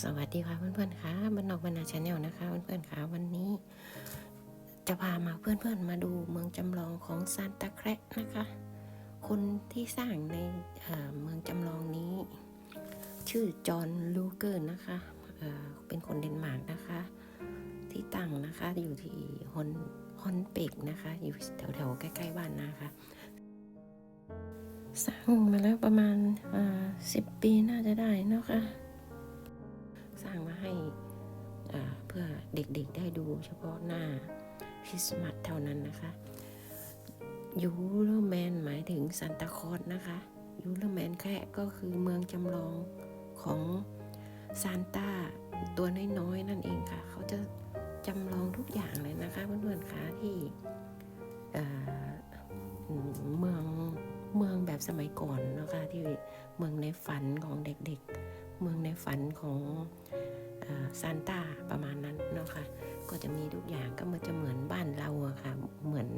สวัสดีค่ะเพื่อนๆค่ะบันนอกบรรณาชาแนลนะคะเพื่อนๆค่ะวันนี้ จะพามาเพื่อนๆมาดูเมืองจำลองของซานตาแคระนะคะ คนที่สร้างในเเมืองจำลองนี้ ชื่อจอห์นลูเกอร์นะคะเเป็นคนเดนมาร์กนะคะ ที่ตั้งนะคะอยู่ที่ฮอนฮอนเปกนะคะ อยู่แถวๆใกล้ๆบ้านนะคะสร้างมาแล้วประมาณสิบปีน่าจะได้นะคะ ให้เพื่อเด็กๆได้ดูเฉพาะหน้าคริสต์มาสเท่านั้นนะคะยูโรแมนหมายถึงซันตาคลอสนะคะยูโรแมนแค่ก็คือเมืองจำลองของซานต้าตัวน้อยๆนั่นเองค่ะ เขาจะจำลองทุกอย่างเลยนะคะเพื่อนๆคะที่เอ่ออืมเมืองเมืองแบบสมัยก่อนนะคะที่เมืองในฝันของเด็กๆ เมืองในฝันของ ซานต้าประมาณนั้นเนาะค่ะก็จะมีทุกอย่างก็มันจะเหมือนบ้านเราอะค่ะเหมือน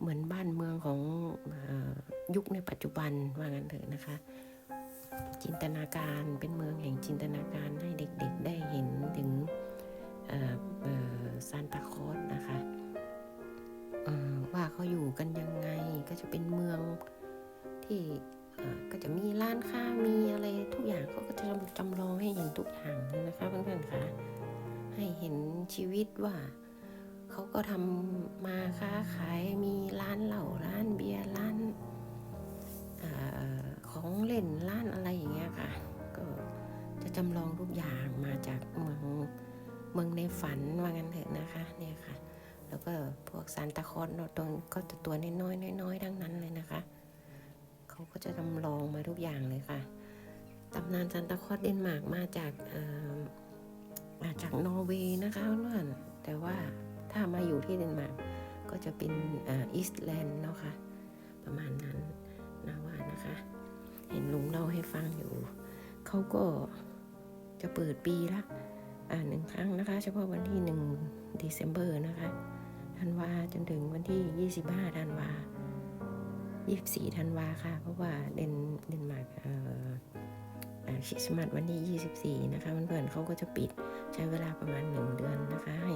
เหมือนบ้านเมืองของอยุคในปัจจุบันว่างั้นเถอะนะคะ จินตนาการเป็นเมืองแห่งจินตนาการให้เด็กๆได้เห็นถึงซานตาคอสนะคะว่าเขาอยู่กันยังไงก็จะเป็นเมืองที่ จะมีร้านค้ามีอะไรทุกอย่างเขาก็จะจำลองให้เห็นทุกอย่างเลยนะคะเพื่อนๆค่ะให้เห็นชีวิตว่าเขาก็ทำมาค้าขายมีร้านเหล้าร้านเบียร์ร้านอของเล่นร้านอะไรอย่างเงี้ยค่ะ ก็จะจำลองทุกอย่างมาจากเมืองเมืองในฝันว่างั้นเถอะนะคะเนี่ยค่ะ แล้วก็พวกซานตาคอสเนตัวก็จะตัวน้อยๆน้อยๆทั้งนั้นเลยนะคะ เขาก็จะจำลองมาทุกอย่างเลยค่ะตำนานซานตาคอสเดนมาร์กมาจากเอ่อมาจากนอร์เวย์นะคะเพื่อนแต่ว่าถ้ามาอยู่ที่เดนมาร์กก็จะเป็นอีสแลนด์เนาะค่ะประมาณนั้นนะว่านะคะ เห็นลุงเล่าให้ฟังอยู่ เขาก็จะเปิดปีละอ่าหนึ่งครั้งนะคะ เฉพาะวันที่หนึ่งเดซ ember นะคะธันวาจนถึงวันที่ 25ธันวา 24ธันวาค่ะ เพราะว่าเดนเดนมาร์กคริสต์มาสวันที่ 24 นะคะเพื่อนๆเขาก็จะปิดใช้เวลาประมาณ 1 เดือนนะคะ ให้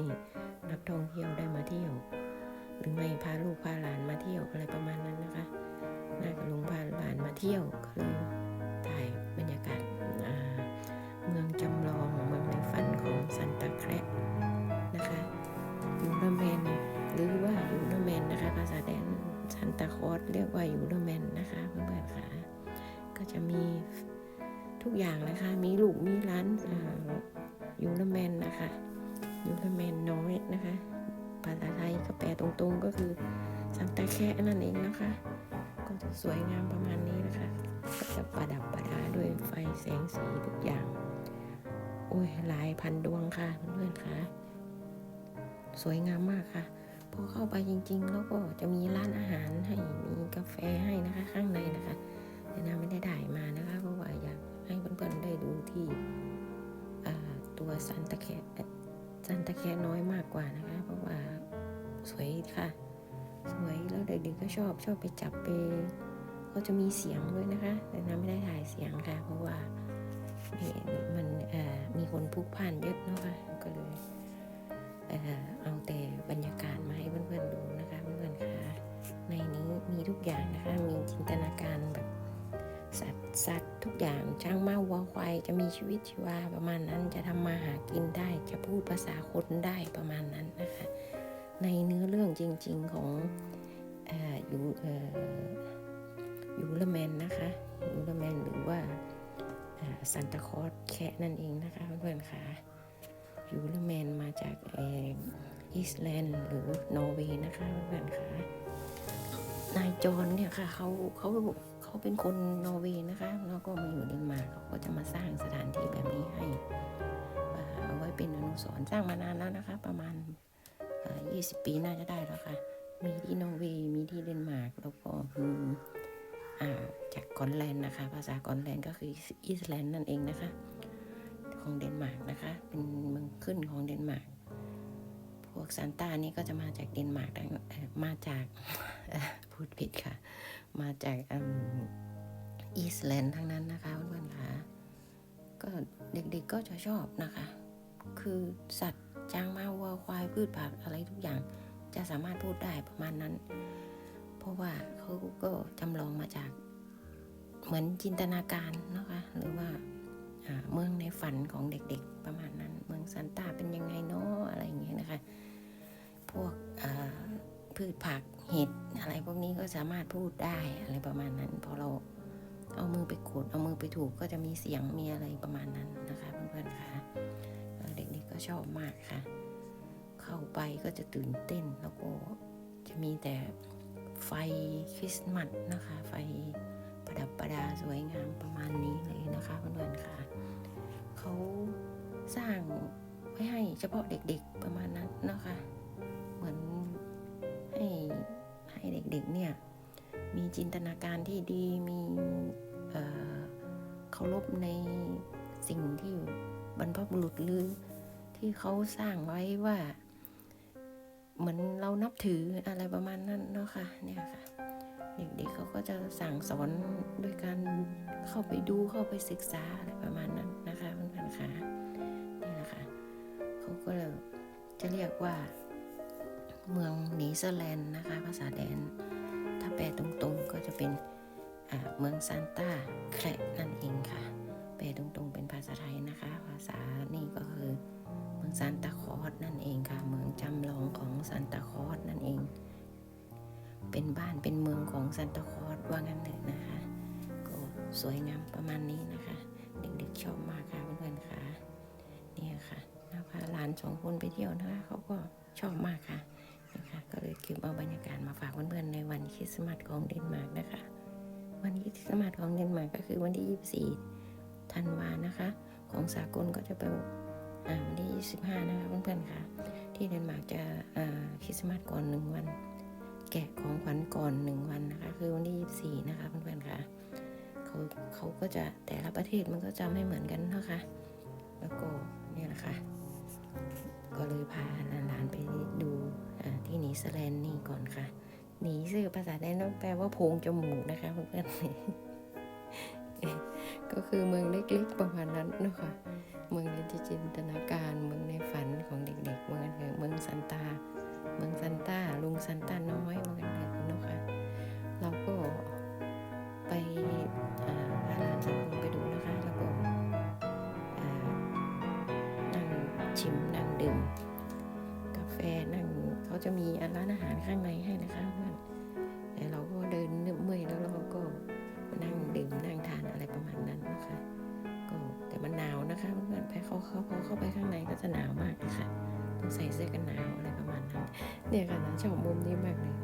นักท่องเที่ยวได้มาเที่ยว หรือไม่พาลูกพาหลานมาเที่ยวอะไรประมาณนั้นนะคะน่ากับลุงพาหลานมาเที่ยวก็เลยถ่ายบรรยากาศาเมืองจำลองเมืองในฝันของซันตาแคระนะคะยูโรแมนหรือว่ายูโรแมนนะคะภาษา ตาคอสเรียกว่ายูโรแมนนะคะเพื่อนๆค่ะก็จะมีทุกอย่างเลยค่ะมีลูกมีร้านยูรแมนนะคะยูรแมนน้อยนะคะภาษาไทยก็แปลตรงๆก็คือซันตาแคะนั่นเองนะคะ ก็จะสวยงามประมาณนี้นะคะ ก็จะประดับประดาด้วยไฟแสงสีทุกอย่าง โอ้ยหลายพันดวงค่ะเพื่อนๆค่ะ สวยงามมากค่ะ พอเข้าไปจริง ๆ แล้วก็จะมีร้านอาหารให้มีกาแฟให้นะคะข้างในนะคะแต่นาไม่ได้ถ่ายมานะคะเพราะว่าอยากให้เพื่อนๆได้ดูที่ตัวซันตาแคซันตาแคน้อยมากกว่านะคะ เพราะว่าสวยค่ะ สวยแล้วเด็กๆก็ชอบชอบไปจับไปเขาจะมีเสียงด้วยนะคะ แต่นาไม่ได้ถ่ายเสียงค่ะ เพราะว่ามีมันมีคนพลุกพ่านเยอะเนาะค่ะก็เลย เอ่อเอาแต่บรรยากาศมาให้เพื่อนๆดูนะคะเพื่อนๆค่ะในนี้มีทุกอย่างนะคะ มีจินตนาการแบบสัตว์สัตว์ทุกอย่างช้างม้าวัวควายจะมีชีวิตชีวาประมาณนั้นจะทำมาหากินได้ จะพูดภาษาคนได้ประมาณนั้นนะคะ ในเนื้อเรื่องจริง ๆของอยู่ยูเลแมนนะคะยูเลแมนหรือว่าซันตาคอสแคะนั่นเองนะคะเพื่อนๆค่ะ ยูเลแมนมาจากอ่ออีสแลนด์หรือนอร์เวย์นะคะเพื่อนๆค่ะนายจอห์นเนี่ยค่ะเขาเขาเขาเป็นคนนอร์เวย์นะคะแล้วก็มาอยู่เดนมาร์กเขาก็จะมาสร้างสถานที่แบบนี้ให้เอาไว้เป็นอนุสรณ์สร้างมานานแล้วนะคะ ประมาณ 20 ปีน่าจะได้แล้วค่ะมีที่นอร์เวย์มีที่เดนมาร์กแล้วก็มีอ่าจากกอนแลนด์นะคะ ภาษากอนแลนด์ก็คืออีสแลนด์นั่นเองนะคะ ของเดนมาร์กนะคะ เป็นเมืองขึ้นของเดนมาร์ก พวกซานต้านี่ก็จะมาจากเดนมาร์กมาจากพูดผิดค่ะ มาจากอีสแลนด์ทั้งนั้นนะคะเพื่อนๆค่ะ ก็เด็กๆก็จะชอบนะคะ คือสัตว์จางมาวัวควายพืชผักอะไรทุกอย่างจะสามารถพูดได้ประมาณนั้น เพราะว่าเขาก็จำลองมาจากเหมือนจินตนาการนะคะ หรือว่า ฝันของเด็กๆประมาณนั้น เมืองซันตาเป็นยังไงเนาะอะไรอย่างเงี้ยนะคะ พวกพืชผักเห็ดอะไรพวกนี้ก็สามารถพูดได้อะไรประมาณนั้น พอเราเอามือไปกดเอามือไปถูกก็จะมีเสียงมีอะไรประมาณนั้นนะคะเพื่อนๆค่ะเอ่อเด็กๆก็ชอบมากค่ะ เข้าไปก็จะตื่นเต้นแล้วก็จะมีแต่ไฟคริสต์มาสนะคะ ไฟประดับประดาสวยงามประมาณนี้เลยนะคะเพื่อนๆค่ะ เขาสร้างไว้ให้เฉพาะเด็กๆประมาณนั้นนะคะ เหมือนให้ให้เด็กๆเนี่ยมีจินตนาการที่ดีมีเคารพในสิ่งที่บรรพบุรุษหรือที่เขาสร้างไว้ว่า เหมือนเรานับถืออะไรประมาณนั้นเนาะค่ะเนี่ยค่ะ เด็กๆเขาก็จะสั่งสอนด้วยการเข้าไปดูเข้าไปศึกษาอะไรประมาณนั้น นะคะนๆค่ะนี่แหละคะเขาก็เลยจะเรียกว่าเมืองเนเธอร์แลนด์นะคะ ภาษาแดน ถ้าแปลตรงๆก็จะเป็นเมืองซานตาแคระนั่นเองค่ะ แปลตรงๆเป็นภาษาไทยนะคะ ภาษานี่ก็คือเมืองซานตาคอสนั่นเองค่ะ เมืองจำลองของซานตาคอสนั่นเอง เป็นบ้านเป็นเมืองของซานตาคอสว่างั้นเถอะนะคะ ก็สวยงามประมาณนี้นะคะ ด็กๆชอบมากค่ะเพื่อนๆค่ะเนี่ยค่ะน้าพาหลานสองคนไปเที่ยวนะคะเขาก็ชอบมากค่ะนะคะก็เลยเก็บเอาบรรยากาศมาฝากเพื่อนๆในวันคริสต์มาสของเดนมาร์กนะคะ วันคริสต์มาสของเดนมาร์กก็คือวันที่ 24ธันวานะคะ ของสากลก็จะเป็นอ่าวันที่ 25 นะคะเพื่อนๆค่ะ ที่เดนมาร์กจะคริสต์มาสก่อนหนึ่งวัน แกะของขวัญก่อนหนึ่งวันนะคะ คือวันที่ 24 นะคะเพื่อนๆค่ะ เขาเขาก็จะแต่ละประเทศมันก็จะไม่เหมือนกันนะคะ แล้วก็เนี่ยแหละค่ะก็เลยพาหลานๆไปดูที่นิวซีแลนด์นี่ก่อนค่ะหนีซื่อภาษาไทยนั่นแปลว่าโพงจมูกนะคะเพื่อนๆก็คือเมืองเล็กๆประมาณนั้นนะคะเมืองในจินตนาการเมืองในฝันของเด็กๆเมืองเมืองซันตาเมืองซันตาลุงซันต้าน้อยว่ากันเถอะ จะมีร้านอาหารข้างในให้นะคะเพื่อนแต่เราก็เดินเมื่อยแล้วเราก็มานั่งดื่มนั่งทานอะไรประมาณนั้นนะคะ ก็แต่มันหนาวนะคะเพื่อนๆไปเขาเขาพอเข้าไปข้างในก็จะหนาวมากเลยค่ะต้องใส่เสื้อกันหนาวอะไรประมาณนั้นเนี่ยค่ะนะชอบมุมนี้มากเลย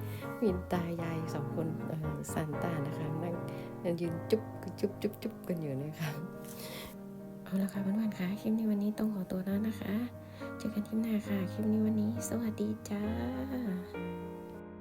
มีตายายสองคนเอ่อซันต้านะคะนั่งนั่งยืนจุ๊บจุ๊บจุ๊บจุ๊บกันอยู่นะคะเอาละค่ะเพื่อนๆค่ะคลิปนี้วันนี้ต้องขอตัวแล้วนะคะ เจอกันที่หน้าค่ะ คลิปนี้วันนี้ สวัสดีจ้า